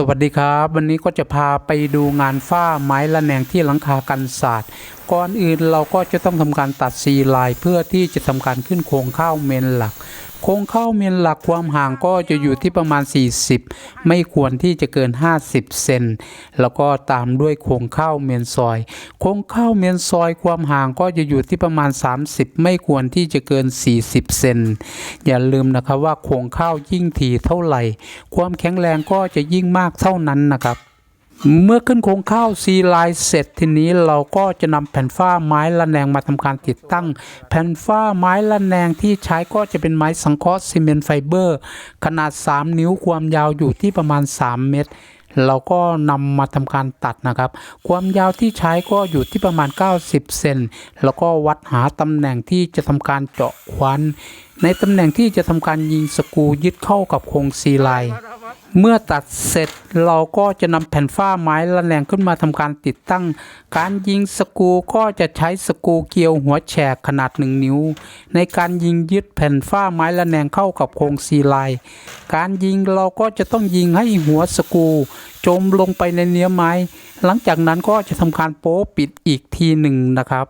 สวัสดีครับ วันนี้ก็จะพาไปดูงานฝ้าไม้ละแนงที่หลังคากันศาสตร์ก่อนอื่นเราก็จะต้องทำการตัดซีลายเพื่อที่จะทำการขึ้นโครงข้าวเมนหลัก ครงข้าเมนหลักความห่างก็จะอยู่ที่ประมาณ 40 ไม่ควรที่จะเกิน 50 เซนแล้วก็ตามด้วยโครงข้าเมนซอย โครงข้าเมนซอยความห่างก็จะอยู่ที่ประมาณ 30 ไม่ควรที่จะเกิน 40 เซนอย่าลืมนะครับว่าโครงข้ายิ่งถี่เท่าไหร่ ความแข็งแรงก็จะยิ่งมากเท่านั้นนะครับ เมื่อขึ้นโครงข้าวซีลน์เสร็จทีนี้เราก็จะนำแผ่นฝ้าไม้ละแนงมาทำการติดตั้ง แผ่นฝ้าไม้ละแนงที่ใช้ก็จะเป็นไม้สังเคราะห์ซีเมนต์ไฟเบอร์ ขนาด 3 นิ้วความยาวอยู่ที่ประมาณ 3 เมตร เราก็นำมาทำการตัดนะครับ ความยาวที่ใช้ก็อยู่ที่ประมาณ 90 เซนแล้วก็วัดหาตำแหน่งที่จะทำการเจาะควันในตำแหน่งที่จะทำการยิงสกูยึดเข้ากับโครงซีไลน์ เมื่อตัดเสร็จเราก็จะนำแผ่นฝ้าไม้ระแนงขึ้นมาทำการติดตั้ง การยิงสกูก็จะใช้สกูเกลียวหัวแฉกขนาด 1 นิ้ว ในการยิงยึดแผ่นฝ้าไม้ระแนงเข้ากับโครงซีไลน์การยิงเราก็จะต้องยิงให้หัวสกู จมลงไปในเนื้อไม้ หลังจากนั้นก็จะทำการโป๊ปิดอีกทีหนึ่งนะครับ